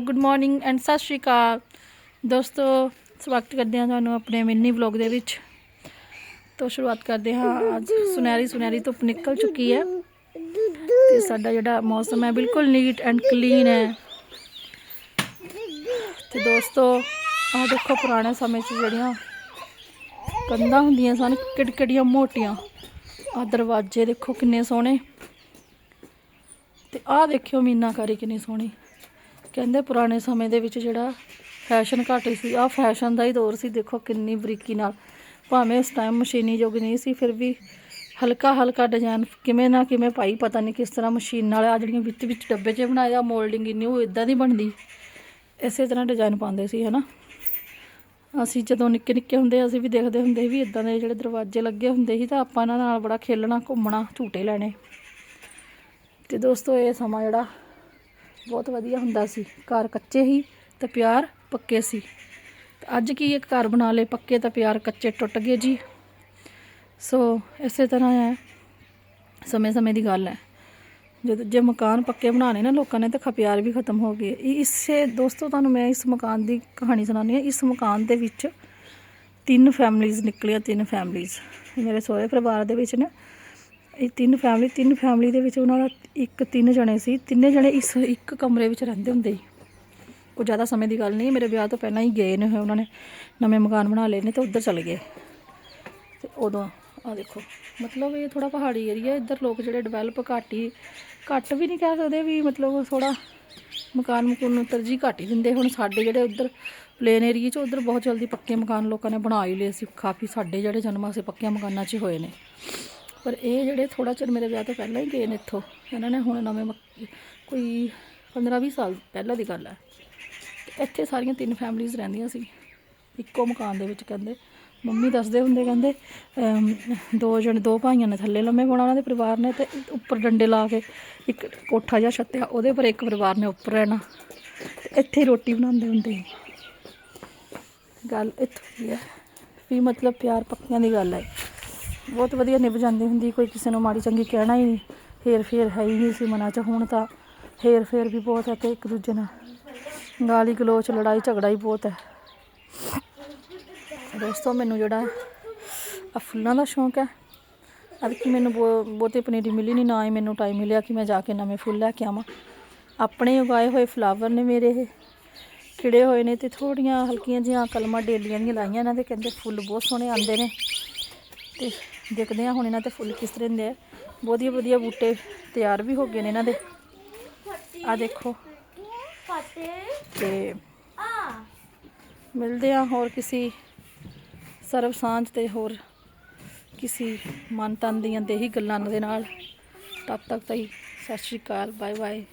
Good morning and ਸਤਿ ਸ਼੍ਰੀ ਅਕਾਲ। ਦੋਸਤੋ, ਸਵਾਗਤ ਕਰਦੇ ਹਾਂ ਤੁਹਾਨੂੰ ਆਪਣੇ ਮਿੰਨੀ ਵਲੌਗ ਦੇ ਵਿੱਚ। ਤੋਂ ਸ਼ੁਰੂਆਤ ਕਰਦੇ ਹਾਂ। ਅੱਜ ਸੁਨਹਿਰੀ ਸੁਨਹਿਰੀ ਧੁੱਪ ਨਿਕਲ ਚੁੱਕੀ ਹੈ। ਤੇ ਸਾਡਾ ਜਿਹੜਾ ਮੌਸਮ ਹੈ ਬਿਲਕੁਲ ਨੀਟ ਐਂਡ ਕਲੀਨ ਹੈ। ਤੇ ਦੋਸਤੋ, ਆਹ ਦੇਖੋ ਪੁਰਾਣੇ ਸਮੇਂ 'ਚ ਜਿਹੜੀਆਂ ਕੰਧਾਂ ਹੁੰਦੀਆਂ ਸਨ ਕਿੜਕਿੜੀਆਂ ਮੋਟੀਆਂ। ਆ ਦਰਵਾਜ਼ੇ ਦੇਖੋ ਕਿੰਨੇ ਸੋਹਣੇ। ਤੇ ਆਹ ਦੇਖਿਓ ਮੀਨਾਕਾਰੀ ਕਿੰਨੀ ਸੋਹਣੀ। ਕਹਿੰਦੇ ਪੁਰਾਣੇ ਸਮੇਂ ਦੇ ਵਿੱਚ ਜਿਹੜਾ ਫੈਸ਼ਨ ਘੱਟ ਸੀ। ਆਹ ਫੈਸ਼ਨ ਦਾ ਹੀ ਦੌਰ ਸੀ, ਦੇਖੋ ਕਿੰਨੀ ਬਰੀਕੀ ਨਾਲ। ਭਾਵੇਂ ਉਸ ਟਾਈਮ ਮਸ਼ੀਨੀ ਯੁੱਗ ਨਹੀਂ ਸੀ, ਫਿਰ ਵੀ ਹਲਕਾ ਹਲਕਾ ਡਿਜ਼ਾਈਨ ਕਿਵੇਂ ਨਾ ਕਿਵੇਂ ਪਾਈ, ਪਤਾ ਨਹੀਂ ਕਿਸ ਤਰ੍ਹਾਂ ਮਸ਼ੀਨ ਨਾਲ ਆ ਜਿਹੜੀਆਂ ਵਿੱਚ ਵਿੱਚ ਡੱਬੇ 'ਚ ਬਣਾਇਆ ਮੋਲਡਿੰਗ ਇੰਨੀ, ਉਹ ਇਦਾਂ ਦੀ ਬਣਦੀ। ਇਸੇ ਤਰ੍ਹਾਂ ਡਿਜ਼ਾਈਨ ਪਾਉਂਦੇ ਸੀ, ਹਨਾ। ਅਸੀਂ ਜਦੋਂ ਨਿੱਕੇ ਨਿੱਕੇ ਹੁੰਦੇ, ਅਸੀਂ ਵੀ ਦੇਖਦੇ ਹੁੰਦੇ ਸੀ ਵੀ ਇਦਾਂ ਦੇ ਜਿਹੜੇ ਦਰਵਾਜ਼ੇ ਲੱਗੇ ਹੁੰਦੇ ਸੀ ਤਾਂ ਆਪਾਂ ਇਹਨਾਂ ਨਾਲ ਬੜਾ ਖੇਲਣਾ, ਘੁੰਮਣਾ, ਝੂਟੇ ਲੈਣੇ। ਤੇ ਦੋਸਤੋ, ਇਹ ਸਮਾਂ ਜਿਹੜਾ ਬਹੁਤ ਵਧੀਆ ਹੁੰਦਾ ਸੀ। ਘਰ ਕੱਚੇ ਹੀ ਤੇ ਪਿਆਰ ਪੱਕੇ ਸੀ। ਅੱਜ ਕੀ ਇੱਕ ਘਰ ਬਣਾ ਲਏ ਪੱਕੇ ਤਾਂ ਪਿਆਰ ਕੱਚੇ ਟੁੱਟ ਗਏ ਜੀ। ਸੋ ਇਸੇ ਤਰ੍ਹਾਂ ਹੈ। ਸਮੇਂ ਸਮੇਂ ਦੀ ਗੱਲ ਹੈ। ਜਦੋਂ ਜੇ ਮਕਾਨ ਪੱਕੇ ਬਣਾਣੇ ਨਾ ਲੋਕਾਂ ਨੇ ਤਾਂ ਖਪਿਆਰ ਵੀ ਖਤਮ ਹੋ ਗਏ। ਇਹ ਇਸੇ ਦੋਸਤੋ, ਤੁਹਾਨੂੰ ਮੈਂ ਇਸ ਮਕਾਨ ਦੀ ਕਹਾਣੀ ਸੁਣਾਉਂਦੀ ਹਾਂ। ਇਸ ਮਕਾਨ ਦੇ ਵਿੱਚ ਤਿੰਨ ਫੈਮਲੀਆਂ ਨਿਕਲੀਆਂ ਤਿੰਨ ਫੈਮਲੀਆਂ ਮੇਰੇ ਸਹੁਰੇ ਪਰਿਵਾਰ ਦੇ ਵਿੱਚ ਨੇ। ਇਹ ਤਿੰਨ ਫੈਮਲੀ ਤਿੰਨ ਫੈਮਲੀ ਦੇ ਵਿੱਚ ਉਹਨਾਂ ਦਾ ਇੱਕ ਤਿੰਨ ਜਣੇ ਸੀ। ਤਿੰਨੇ ਜਣੇ ਇਸ ਇੱਕ ਕਮਰੇ ਵਿੱਚ ਰਹਿੰਦੇ ਹੁੰਦੇ ਸੀ। ਕੋਈ ਜ਼ਿਆਦਾ ਸਮੇਂ ਦੀ ਗੱਲ ਨਹੀਂ, ਮੇਰੇ ਵਿਆਹ ਤੋਂ ਪਹਿਲਾਂ ਹੀ ਗਏ ਨੇ ਉਹਨਾਂ ਨੇ ਨਵੇਂ ਮਕਾਨ ਬਣਾ ਲਏ ਨੇ ਤੇ ਉੱਧਰ ਚਲੇ ਗਏ। ਤੇ ਉਦੋਂ ਆ ਦੇਖੋ, ਮਤਲਬ ਇਹ ਥੋੜਾ ਪਹਾੜੀ ਏਰੀਆ ਇੱਧਰ ਲੋਕ ਜਿਹੜੇ ਡਿਵੈਲਪ ਘੱਟ ਹੀ, ਘੱਟ ਵੀ ਨਹੀਂ ਕਹਿ ਸਕਦੇ ਵੀ ਮਤਲਬ ਥੋੜਾ ਮਕਾਨ ਮਕੂਨ ਨੂੰ ਤਰਜੀਹ ਘੱਟ ਹੀ ਦਿੰਦੇ। ਹੁਣ ਸਾਡੇ ਜਿਹੜੇ ਉੱਧਰ ਪਲੇਨ ਏਰੀਆ 'ਚ ਉੱਧਰ ਬਹੁਤ ਜਲਦੀ ਪੱਕੇ ਮਕਾਨ ਲੋਕਾਂ ਨੇ ਬਣਾ ਹੀ ਲਏ ਸੀ। ਕਾਫੀ ਸਾਡੇ ਜਿਹੜੇ ਜਨਮ ਅਸੀਂ ਪੱਕੇ ਮਕਾਨਾਂ 'ਚ ਹੋਏ ਨੇ। ਪਰ ਇਹ ਜਿਹੜੇ ਥੋੜਾ ਚਿਰ ਮੇਰੇ ਵਿਆਹ ਤੋਂ ਪਹਿਲਾਂ ਹੀ ਗਏ ਨੇ ਇੱਥੋਂ, ਇਹਨਾਂ ਨੇ ਹੁਣ ਨਵੇਂ ਮਕ- ਕੋਈ 15-20 ਸਾਲ ਪਹਿਲਾਂ ਦੀ ਗੱਲ ਹੈ। ਤੇ ਇੱਥੇ ਸਾਰੀਆਂ ਤਿੰਨ ਫੈਮਲੀਆਂ ਰਹਿੰਦੀਆਂ ਸੀ। ਇੱਕੋ ਮਕਾਨ ਦੇ ਵਿੱਚ ਕਹਿੰਦੇ, ਮੰਮੀ ਦੱਸਦੇ ਹੁੰਦੇ ਕਹਿੰਦੇ ਦੋ ਜਣ, ਦੋ ਭਾਈਆਂ ਨੇ ਥੱਲੇ ਲੰਮੇ ਪਾਉਣਾ ਉਹਨਾਂ ਦੇ ਪਰਿਵਾਰ ਨੇ ਤੇ ਉੱਪਰ ਡੰਡੇ ਲਾ ਕੇ ਇੱਕ ਕੋਠਾ ਜਿਹਾ ਛੱਤਿਆ, ਉਹਦੇ ਪਰ ਇੱਕ ਪਰਿਵਾਰ ਨੇ ਉੱਪਰ ਰਹਿਣਾ। ਇੱਥੇ ਹੀ ਰੋਟੀ ਬਣਾਉਂਦੇ ਹੁੰਦੇ ਸੀ। ਗੱਲ ਇੱਥੋਂ ਦੀ ਹੈ। ਵੀ ਮਤਲਬ ਪਿਆਰ ਪੱਕਿਆਂ ਦੀ ਗੱਲ ਹੈ। ਬਹੁਤ ਵਧੀਆ ਨਿਭ ਜਾਂਦੀ ਹੁੰਦੀ, ਕੋਈ ਕਿਸੇ ਨੂੰ ਮਾੜੀ ਚੰਗੀ ਕਹਿਣਾ ਹੀ ਨਹੀਂ ਹੇਰ ਫੇਰ ਹੈ ਹੀ ਨਹੀਂ ਸੀ ਮਨਾਂ 'ਚ, ਹੁਣ ਤਾਂ ਹੇਰ ਫੇਰ ਵੀ ਬਹੁਤ ਹੈ ਤੇ ਇੱਕ ਦੂਜੇ ਨਾਲ ਗਾਲੀ ਗਲੋਚ, ਲੜਾਈ ਝਗੜਾ ਹੀ ਬਹੁਤ ਹੈ। ਦੋਸਤੋ, ਮੈਨੂੰ ਜਿਹੜਾ ਆ ਫੁੱਲਾਂ ਦਾ ਸ਼ੌਂਕ ਹੈ। ਅੱਜ ਕਿ ਮੈਨੂੰ ਬਹੁ- ਬਹੁਤੀ ਪਨੀਰੀ ਮਿਲੀ ਨਹੀਂ ਨਾ ਹੀ ਮੈਨੂੰ ਟਾਈਮ ਮਿਲਿਆ ਕਿ ਮੈਂ ਜਾ ਕੇ ਨਵੇਂ ਫੁੱਲ ਲੈ ਕੇ ਆਵਾਂ। ਆਪਣੇ ਉਗਾਏ ਹੋਏ ਫਲਾਵਰ ਨੇ ਮੇਰੇ ਇਹ, ਖਿੜੇ ਹੋਏ ਨੇ ਤੇ ਥੋੜੀਆਂ ਹਲਕੀਆਂ ਜਿਹੀਆਂ ਕਲਮਾਂ, ਡੇਲੀਆਂ ਦੀਆਂ ਲਾਈਆਂ ਇਹਨਾਂ ਦੇ ਕਹਿੰਦੇ ਫੁੱਲ ਬਹੁਤ ਸੋਹਣੇ ਆਉਂਦੇ ਨੇ। ਤੇ ਦੇਖਦੇ ਹਾਂ ਹੁਣ ਇਹਨਾਂ ਤੇ ਫੁੱਲ ਕਿਸ ਤਰ੍ਹਾਂ ਦੇ ਆ। ਵਧੀਆ ਵਧੀਆ ਬੂਟੇ ਤਿਆਰ ਵੀ ਹੋ ਗਏ ਨੇ ਇਹਨਾਂ ਦੇ। ਆ ਦੇਖੋ। ਤੇ ਮਿਲਦੇ ਆ ਹੋਰ ਕਿਸੇ ਸਰਬ ਸਾਂਝ ਤੇ ਹੋਰ ਕਿਸੇ ਮਨ ਤਨ ਦੀਆਂ ਦੇਹੀ ਗੱਲਾਂ ਦੇ ਨਾਲ। ਤਦ ਤੱਕ ਤਾਈ ਸਤਿ ਸ਼੍ਰੀ ਅਕਾਲ ਬਾਏ ਬਾਏ